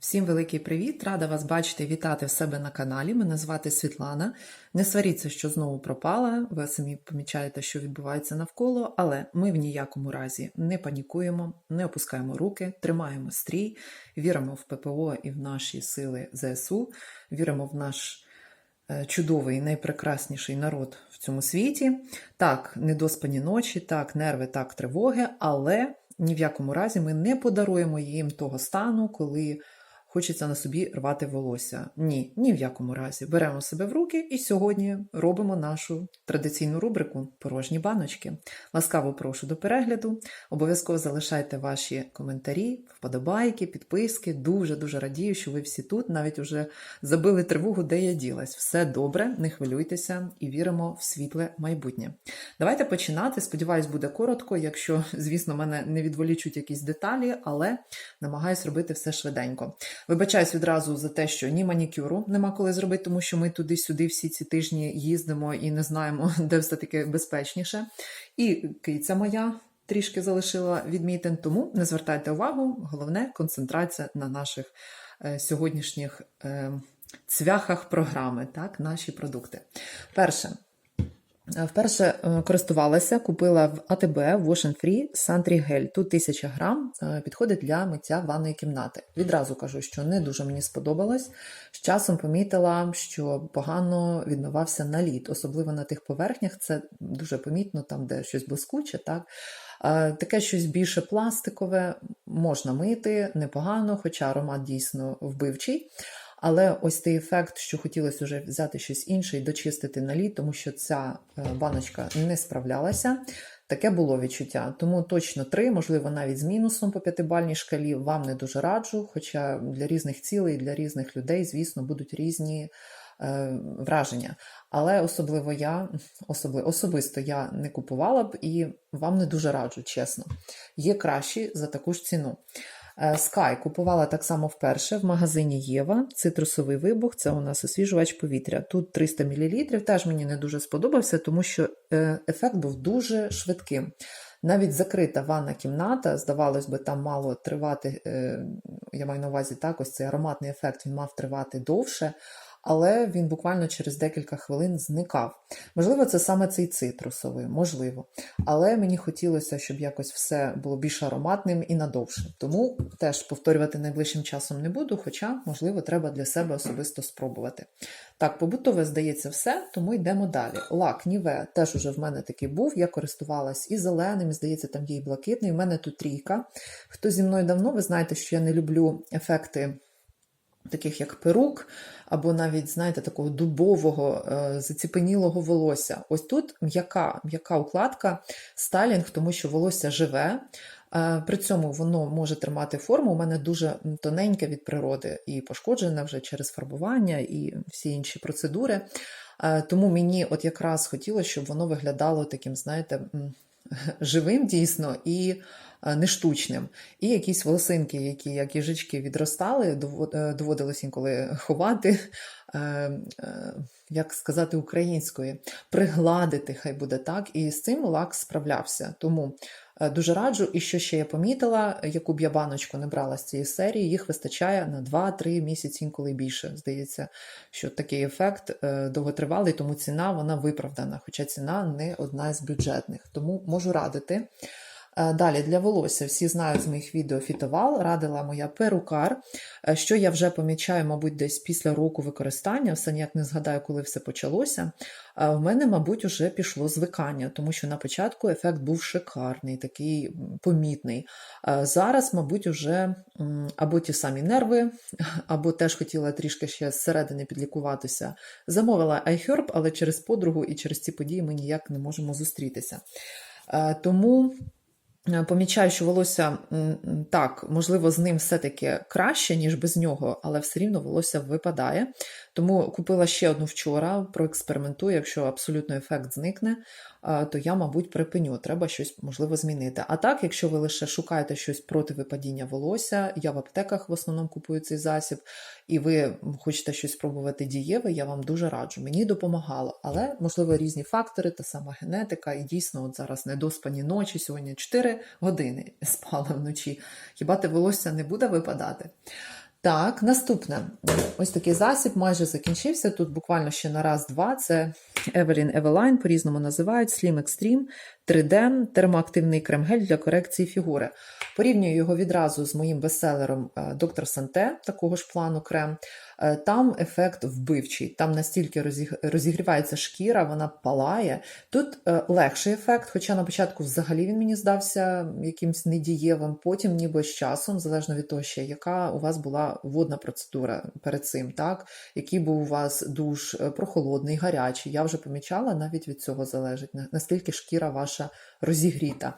Всім великий привіт! Рада вас бачити і вітати в себе на каналі. Мене звати Світлана. Не сваріться, що знову пропала. Ви самі помічаєте, що відбувається навколо, але ми в ніякому разі не панікуємо, не опускаємо руки, тримаємо стрій, віримо в ППО і в наші сили ЗСУ, віримо в наш е, чудовий, найпрекрасніший народ в цьому світі. Так, недоспані ночі, так, нерви, так, тривоги, але ні в якому разі ми не подаруємо їм того стану, коли хочеться на собі рвати волосся. Ні, ні в якому разі. Беремо себе в руки і сьогодні робимо нашу традиційну рубрику Порожні баночки. Ласкаво прошу до перегляду. Обов'язково залишайте ваші коментарі, вподобайки, підписки. Дуже дуже радію, що ви всі тут. Навіть вже забили тривогу, де я ділась. Все добре, не хвилюйтеся і віримо в світле майбутнє. Давайте починати. Сподіваюсь, буде коротко. Якщо, звісно, мене не відволічуть якісь деталі, але намагаюсь робити все швиденько. Вибачаюсь відразу за те, що ні манікюру нема коли зробити, тому що ми туди-сюди всі ці тижні їздимо і не знаємо, де все таки безпечніше. І киця моя трішки залишила відмітин, тому не звертайте увагу. Головне концентрація на наших е, сьогоднішніх е, цвяхах програми, так, наші продукти. Перше. Вперше е, користувалася, купила в АТБ Wash and Free Santry Gel. Тут 1000 грам е, підходить для миття ванної кімнати. Відразу кажу, що не дуже мені сподобалось. З часом помітила, що погано відмивався наліт, особливо на тих поверхнях. Це дуже помітно, там, де щось блискуче. так. Е, Таке щось більше пластикове можна мити непогано, хоча аромат дійсно вбивчий. Але ось той ефект, що хотілося вже взяти щось інше і дочистити наліт, тому що ця е, баночка не справлялася. Таке було відчуття. Тому точно три, можливо, навіть з мінусом по п'ятибальній шкалі вам не дуже раджу. Хоча для різних цілей, для різних людей, звісно, будуть різні е, враження. Але особливо я, особливо, особисто я не купувала б і вам не дуже раджу, чесно. Є кращі за таку ж ціну. Sky купувала так само вперше в магазині Єва. Цитрусовий вибух це у нас освіжувач повітря. Тут 300 мл. Теж мені не дуже сподобався, тому що е, ефект був дуже швидким. Навіть закрита ванна кімната, здавалось би, там мало тривати, е, я маю на увазі так, ось цей ароматний ефект він мав тривати довше але він буквально через декілька хвилин зникав. Можливо, це саме цей цитрусовий, можливо. Але мені хотілося, щоб якось все було більш ароматним і надовше. Тому теж повторювати найближчим часом не буду, хоча, можливо, треба для себе особисто спробувати. Так, побутове, здається, все, тому йдемо далі. Лак Ніве теж уже в мене такий був. Я користувалась і зеленим, і здається, там є і блакитний. У мене тут трійка. Хто зі мною давно, ви знаєте, що я не люблю ефекти таких як перук, або навіть, знаєте, такого дубового, е, заціпенілого волосся. Ось тут м'яка м'яка укладка, стайлінг, тому що волосся живе. Е, при цьому воно може тримати форму. У мене дуже тоненьке від природи і пошкоджене вже через фарбування і всі інші процедури. Е, тому мені от якраз хотілося, щоб воно виглядало таким, знаєте, живим дійсно і нештучним. І якісь волосинки, які, як їжички, відростали, доводилось інколи ховати, е, е, як сказати, українською, пригладити, хай буде так. І з цим лак справлявся. Тому дуже раджу. І що ще я помітила, яку б я баночку не брала з цієї серії, їх вистачає на 2-3 місяці, інколи більше. Здається, що такий ефект довготривалий, тому ціна вона виправдана, хоча ціна не одна з бюджетних. Тому можу радити. Е, далі для волосся всі знають з моїх відео фітовал, радила моя перукар, е, що я вже помічаю, мабуть, десь після року використання, все ніяк не згадаю, коли все почалося. Е, в мене, мабуть, вже пішло звикання, тому що на початку ефект був шикарний, такий помітний. Зараз, мабуть, вже або ті самі нерви, або теж хотіла трішки ще зсередини підлікуватися. Замовила iHerb, але через подругу і через ці події ми ніяк не можемо зустрітися. Тому. Е, помічаю, що волосся так, можливо, з ним все-таки краще, ніж без нього, але все рівно волосся випадає. Тому купила ще одну вчора, проекспериментую, якщо абсолютно ефект зникне, то я, мабуть, припиню. Треба щось можливо змінити. А так, якщо ви лише шукаєте щось проти випадіння волосся, я в аптеках в основному купую цей засіб, і ви хочете щось спробувати дієве, я вам дуже раджу. Мені допомагало, але можливо різні фактори, та сама генетика, і дійсно, от зараз недоспані ночі, сьогодні 4 години спала вночі. Хіба те волосся не буде випадати? Так, наступне. Ось такий засіб майже закінчився. Тут буквально ще на раз-два. Це Evelyn Eveline, по-різному називають Slim Extreme 3D термоактивний крем-гель для корекції фігури. Порівнюю його відразу з моїм бестселером е, Доктор Санте, такого ж плану крем. Е, Там ефект вбивчий, там настільки розігрівається шкіра, вона палає. Тут е, легший ефект, хоча на початку взагалі він мені здався якимсь недієвим, потім ніби з часом, залежно від того, ще яка у вас була водна процедура перед цим, так? який був у вас душ прохолодний, гарячий. Я вже помічала, навіть від цього залежить, наскільки шкіра ваша розігріта.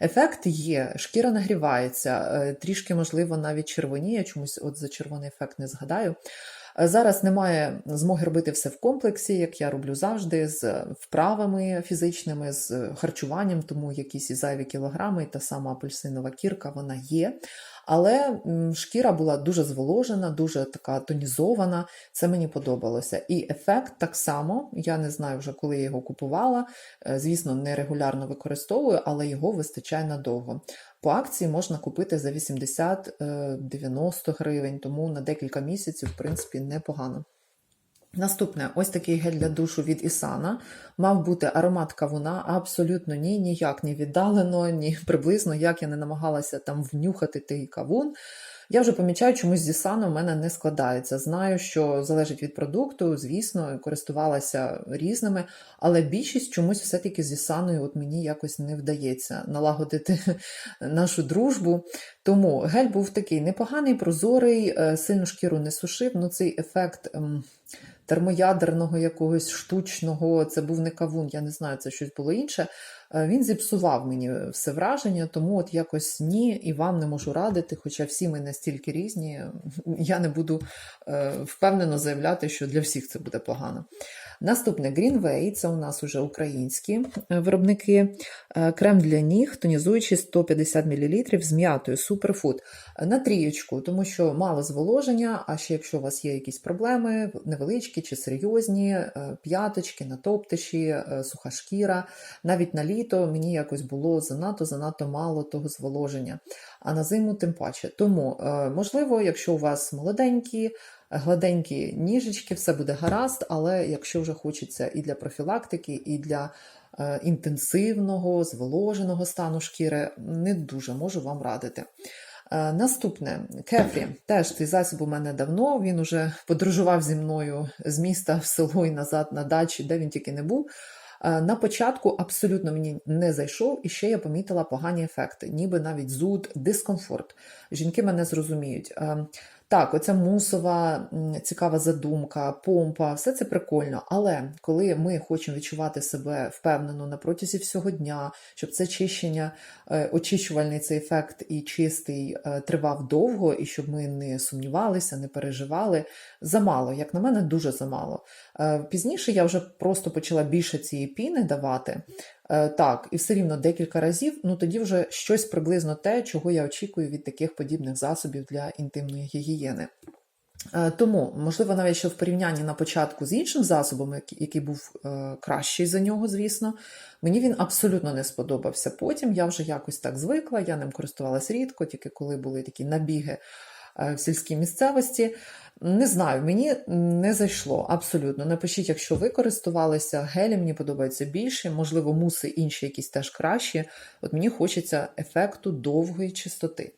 Ефект є, шкіра нагрівається, е, трішки, можливо, навіть червоніє, чомусь от за червоний ефект не згадаю. Зараз немає змоги робити все в комплексі, як я роблю завжди, з вправами фізичними, з харчуванням, тому якісь і зайві кілограми, та сама апельсинова кірка, вона є. Але шкіра була дуже зволожена, дуже така тонізована. Це мені подобалося. І ефект так само, я не знаю вже, коли я його купувала. Е, Звісно, не регулярно використовую, але його вистачає надовго. По акції можна купити за 80-90 гривень, тому на декілька місяців, в принципі, непогано. Наступне, ось такий гель для душу від Ісана. Мав бути аромат кавуна, абсолютно ні, ніяк не віддалено, ні приблизно, як я не намагалася там внюхати той кавун. Я вже помічаю, чомусь з Ісану в мене не складається. Знаю, що залежить від продукту, звісно, користувалася різними, але більшість чомусь все-таки з Ісаною от мені якось не вдається налагодити нашу дружбу. Тому гель був такий непоганий, прозорий, е, сильну шкіру не сушив, ну цей ефект. ем, термоядерного якогось штучного, це був не кавун, я не знаю, це щось було інше. Е, Він зіпсував мені все враження, тому от якось ні, і вам не можу радити, хоча всі ми настільки різні, я не буду е, впевнено заявляти, що для всіх це буде погано. Наступне Greenway, це у нас уже українські е, виробники. Е, Крем для ніг, тонізуючий 150 мл з м'ятою, суперфуд. На трієчку, тому що мало зволоження, а ще якщо у вас є якісь проблеми, невеличкі чи серйозні, е, п'яточки, натоптиші, суха шкіра, навіть на літо мені якось було занадто-занадто мало того зволоження, а на зиму тим паче. Тому, можливо, якщо у вас молоденькі, гладенькі ніжечки, все буде гаразд, але якщо вже хочеться і для профілактики, і для е, інтенсивного, зволоженого стану шкіри, не дуже можу вам радити. Е, Наступне кефрі. Теж цей засіб у мене давно. Він уже подорожував зі мною з міста в село і назад на дачі, де він тільки не був. Е, На початку абсолютно мені не зайшов, і ще я помітила погані ефекти, ніби навіть зуд, дискомфорт. Жінки мене зрозуміють. Так, оця мусова цікава задумка, помпа, все це прикольно. Але коли ми хочемо відчувати себе впевнено на протязі всього дня, щоб це чищення, е, очищувальний цей ефект і чистий е, тривав довго, і щоб ми не сумнівалися, не переживали, замало, як на мене, дуже замало. Е, Пізніше я вже просто почала більше цієї піни давати. Е, Так, і все рівно декілька разів, ну тоді вже щось приблизно те, чого я очікую від таких подібних засобів для інтимної гігієни. Е, Тому, можливо, навіть що в порівнянні на початку з іншим засобом, який- був е, кращий за нього, звісно, мені він абсолютно не сподобався. Потім я вже якось так звикла, я ним користувалась рідко, тільки коли були такі набіги в сільській місцевості. Не знаю, мені не зайшло абсолютно. Напишіть, якщо ви користувалися гелем, мені подобається більше, можливо, муси інші якісь теж кращі. От мені хочеться ефекту довгої чистоти.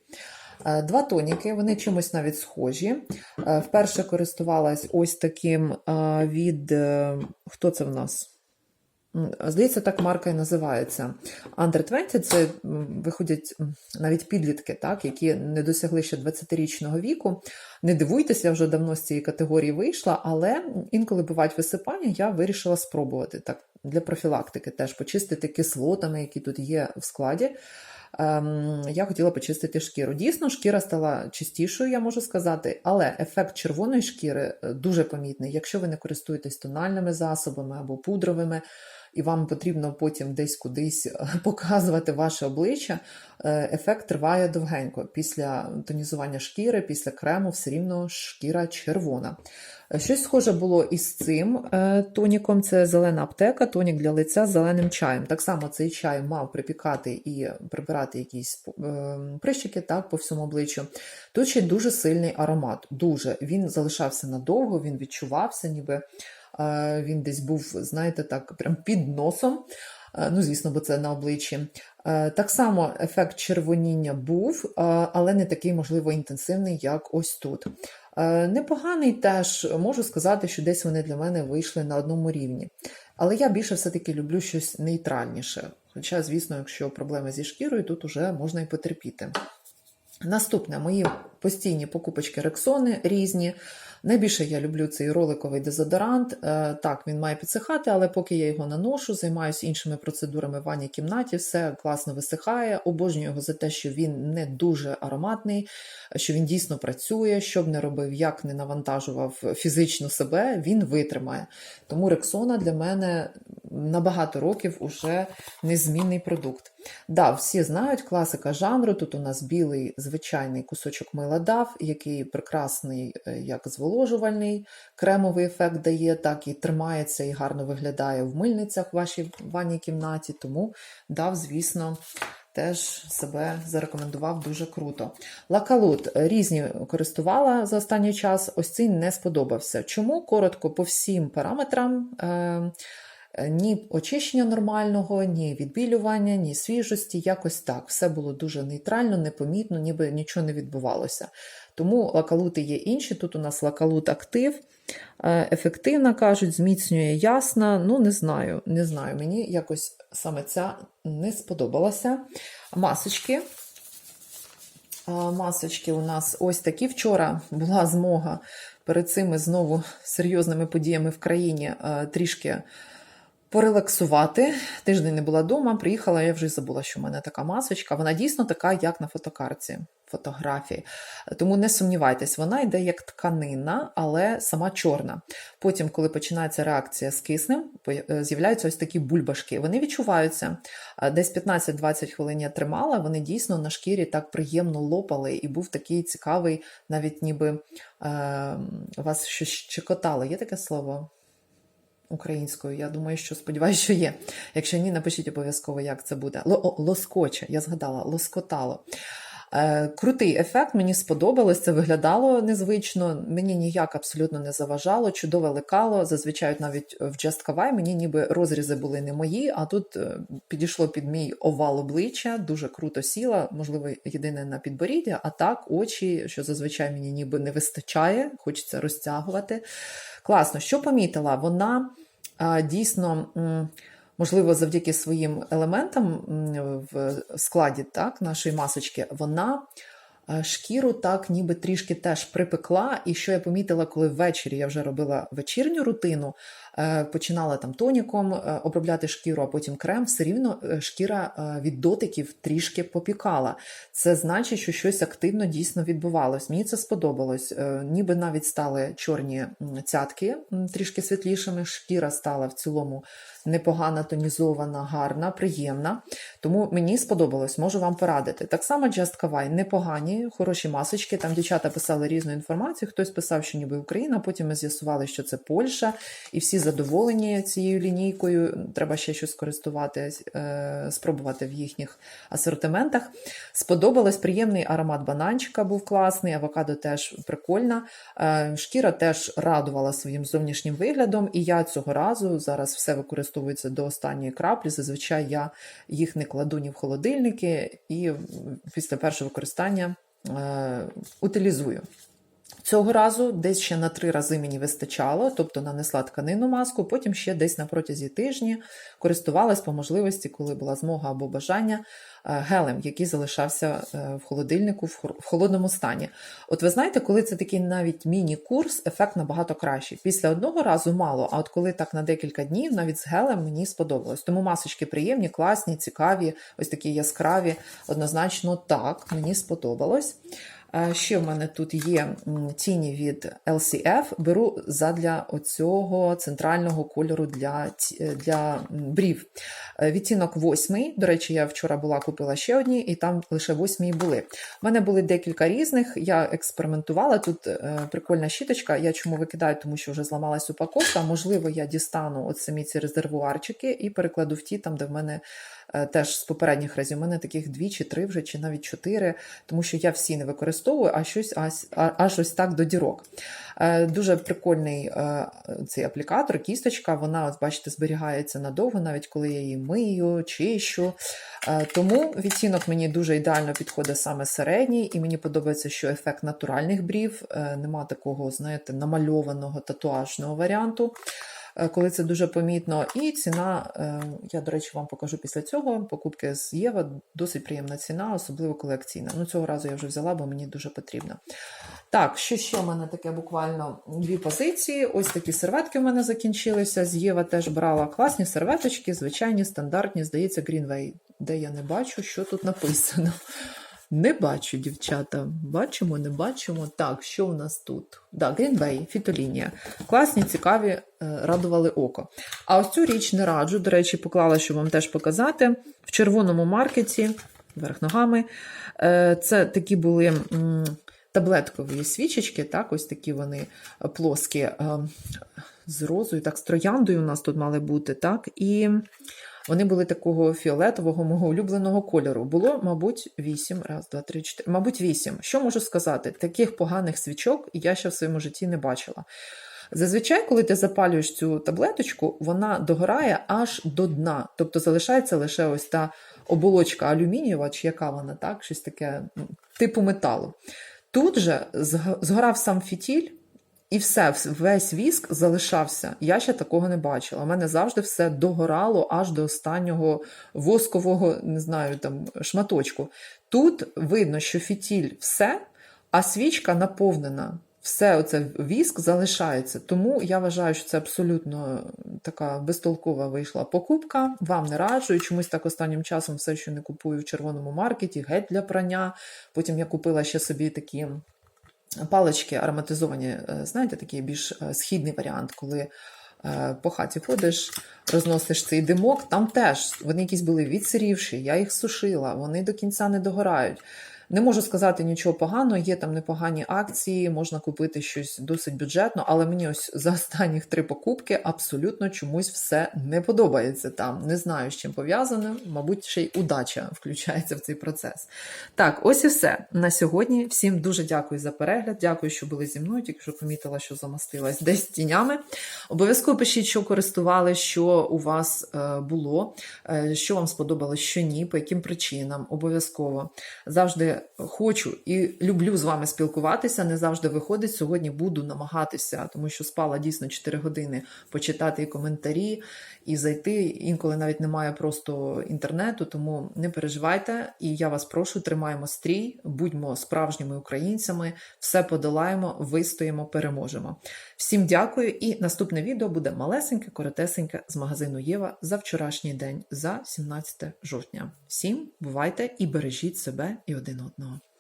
Е, Два тоніки, вони чимось навіть схожі. Е, Вперше користувалась ось таким е, від. е, Хто це в нас? Здається, так марка і називається. Under 20 це виходять навіть підлітки, так, які не досягли ще 20-річного віку. Не дивуйтеся, я вже давно з цієї категорії вийшла, але інколи бувають висипання, я вирішила спробувати так для профілактики теж почистити кислотами, які тут є в складі. Ем, я хотіла почистити шкіру. Дійсно, шкіра стала чистішою, я можу сказати, але ефект червоної шкіри е, дуже помітний. Якщо ви не користуєтесь тональними засобами або пудровими, і вам потрібно потім десь кудись е, показувати ваше обличчя, е, ефект триває довгенько. Після тонізування шкіри, після крему, все рівно шкіра червона. Е, Щось схоже було із цим тоніком. Це зелена аптека, тонік для лиця з зеленим чаєм. Так само цей чай мав припікати і прибирати якісь прищики так, по всьому обличчю. Тут ще дуже сильний аромат. Дуже він залишався надовго, він відчувався, ніби він десь був, знаєте, так, прям під носом. Е, Ну, звісно, бо це на обличчі. Е, Так само ефект червоніння був, е, але не такий, можливо, інтенсивний, як ось тут. Е, Непоганий теж, можу сказати, що десь вони для мене вийшли на одному рівні. Але я більше все-таки люблю щось нейтральніше. Хоча, звісно, якщо проблеми зі шкірою, тут уже можна і потерпіти. Наступне мої постійні покупочки Рексони різні. Найбільше я люблю цей роликовий дезодорант. Е, Так, він має підсихати, але поки я його наношу, займаюся іншими процедурами в ванній кімнаті, все класно висихає. Обожнюю його за те, що він не дуже ароматний, що він дійсно працює, що б не робив, як не навантажував фізично себе, він витримає. Тому Рексона для мене на багато років уже незмінний продукт. Да, всі знають класика жанру. Тут у нас білий звичайний кусочок мила дав, який прекрасний е, як зволожувальний, кремовий ефект дає, так і тримається і гарно виглядає в мильницях в вашій ванній кімнаті. Тому дав, звісно. Теж себе зарекомендував дуже круто. Лакалут різні користувала за останній час. Ось цей не сподобався. Чому? Коротко по всім параметрам. Е- ні очищення нормального, ні відбілювання, ні свіжості, якось так. Все було дуже нейтрально, непомітно, ніби нічого не відбувалося. Тому лакалути є інші. Тут у нас лакалут актив, е, ефективна, кажуть, зміцнює ясна. Ну, не знаю, не знаю. Мені якось саме ця не сподобалася. Масочки. Е, Масочки у нас ось такі. Вчора була змога перед цими знову серйозними подіями в країні е, трішки порелаксувати. Тиждень не була вдома, приїхала, я вже забула, що в мене така масочка. Вона дійсно така, як на фотокарці. Фотографії. Тому не сумнівайтесь, вона йде як тканина, але сама чорна. Потім, коли починається реакція з киснем, з'являються ось такі бульбашки. Вони відчуваються. Десь 15-20 хвилин я тримала, вони дійсно на шкірі так приємно лопали, і був такий цікавий, навіть ніби е, вас щось щекотало. Є таке слово? Українською, я думаю, що сподіваюся, що є. Якщо ні, напишіть обов'язково, як це буде. Лоскоче, я згадала, лоскотало. Е, крутий ефект, мені сподобалось, це виглядало незвично, мені ніяк абсолютно не заважало, чудове лекало. Зазвичай навіть в Just Kawaii мені ніби розрізи були не мої, а тут е, підійшло під мій овал обличчя, дуже круто сіла, можливо, єдине на підборіддя, а так очі, що зазвичай мені ніби не вистачає, хочеться розтягувати. Класно, що помітила? Вона дійсно. Можливо, завдяки своїм елементам в складі так, нашої масочки, вона шкіру так ніби трішки теж припекла. І що я помітила, коли ввечері я вже робила вечірню рутину, починала там тоніком е, обробляти шкіру, а потім крем, все рівно е, шкіра е, від дотиків трішки попікала. Це значить, що щось активно дійсно відбувалось. Мені це сподобалось. Е, Ніби навіть стали чорні цятки трішки світлішими. Шкіра стала в цілому непогана, тонізована, гарна, приємна. Тому мені сподобалось, можу вам порадити. Так само Just Kawaii, непогані, хороші масочки. Там дівчата писали різну інформацію. Хтось писав, що ніби Україна. Потім ми з'ясували, що це Польща, і всі задоволені цією лінійкою. Треба ще щось користуватись, е, спробувати в їхніх асортиментах. Сподобалось приємний аромат бананчика, був класний, авокадо теж прикольна. Е, Шкіра теж радувала своїм зовнішнім виглядом, і я цього разу зараз все використовується до останньої краплі. Зазвичай я їх не кладу ні в холодильники, і після першого використання е, утилізую. Цього разу десь ще на три рази мені вистачало, тобто нанесла тканину маску, потім ще десь на протязі тижні користувалась по можливості, коли була змога або бажання е, гелем, який залишався е, в холодильнику в холодному стані. От ви знаєте, коли це такий навіть міні-курс, ефект набагато кращий. Після одного разу мало, а от коли так на декілька днів, навіть з гелем мені сподобалось. Тому масочки приємні, класні, цікаві, ось такі яскраві. Однозначно так, мені сподобалось. Ще в мене тут є тіні від LCF. Беру задля оцього центрального кольору для, е, для брів. Е, Відтінок восьмий. До речі, я вчора була купила ще одні, і там лише восьмі були. У мене були декілька різних. Я експериментувала. Тут е, прикольна щіточка. Я чому викидаю, тому що вже зламалась упаковка. Можливо, я дістану от самі ці резервуарчики і перекладу в ті, там, де в мене теж з попередніх разів. У мене таких дві чи три вже, чи навіть чотири, тому що я всі не використовую, а щось а- аж ось так до дірок. Е, Дуже прикольний е, цей аплікатор, кісточка. Вона, от бачите, зберігається надовго, навіть коли я її мию, чищу. Е, Тому відтінок мені дуже ідеально підходить саме середній, і мені подобається, що ефект натуральних брів, нема такого, знаєте, намальованого татуажного варіанту. Е, Коли це дуже помітно, і ціна, е, я, до речі, вам покажу після цього. Покупки з Єва досить приємна ціна, особливо коли акційна. Ну, цього разу я вже взяла, бо мені дуже потрібно. Так, що ще в мене таке буквально дві позиції. Ось такі серветки в мене закінчилися. З Єва теж брала класні серветочки, звичайні, стандартні, здається, Greenway, де я не бачу, що тут написано. Не бачу, дівчата. Бачимо, не бачимо. Так, що у нас тут? Да, Greenway, фітолінія. Класні, цікаві, е, радували око. А ось цю річ не раджу. До речі, поклала, щоб вам теж показати. В червоному маркеті, верх ногами. Е, Це такі були. Таблеткові свічечки, так, ось такі вони плоскі, е, з розою, так, з трояндою у нас тут мали бути, так, і вони були такого фіолетового, мого улюбленого кольору. Було, мабуть, вісім, раз, два, три, чотири, мабуть, вісім. Що можу сказати? Таких поганих свічок я ще в своєму житті не бачила. Зазвичай, коли ти запалюєш цю таблеточку, вона догорає аж до дна. Тобто залишається лише ось та оболочка алюмінієва, чи яка вона, так, щось таке ну, типу металу. Тут же згорав сам фітіль, і все, весь віск залишався. Я ще такого не бачила. У мене завжди все догорало аж до останнього воскового, не знаю, там шматочку. Тут видно, що фітіль все, а свічка наповнена. Все оце віск залишається. Тому я вважаю, що це абсолютно така безтолкова вийшла покупка. Вам не раджу. І чомусь так останнім часом все, що не купую в червоному маркеті, геть для прання. Потім я купила ще собі такі палички ароматизовані, е, знаєте, такий більш е, східний варіант, коли е, по хаті ходиш, розносиш цей димок, там теж вони якісь були відсирівші, я їх сушила, вони до кінця не догорають. Не можу сказати нічого поганого, є там непогані акції, можна купити щось досить бюджетно, але мені ось за останніх три покупки абсолютно чомусь все не подобається там. Не знаю, з чим пов'язано, мабуть, ще й удача включається в цей процес. Так, ось і все на сьогодні. Всім дуже дякую за перегляд. Дякую, що були зі мною. Тільки що помітила, що замастилась десь тінями. Обов'язково пишіть, що користували, що у вас е, було, е, що вам сподобалось, що ні, по яким причинам. Обов'язково завжди хочу і люблю з вами спілкуватися. Не завжди виходить. Сьогодні буду намагатися, тому що спала дійсно 4 години почитати і коментарі і зайти. Інколи навіть немає просто інтернету, тому не переживайте. І я вас прошу, тримаємо стрій, будьмо справжніми українцями, все подолаємо, вистоїмо, переможемо. Всім дякую, і наступне відео буде малесеньке, коротесеньке з магазину Єва за вчорашній день, за 17 жовтня. Всім бувайте і бережіть себе і один одного.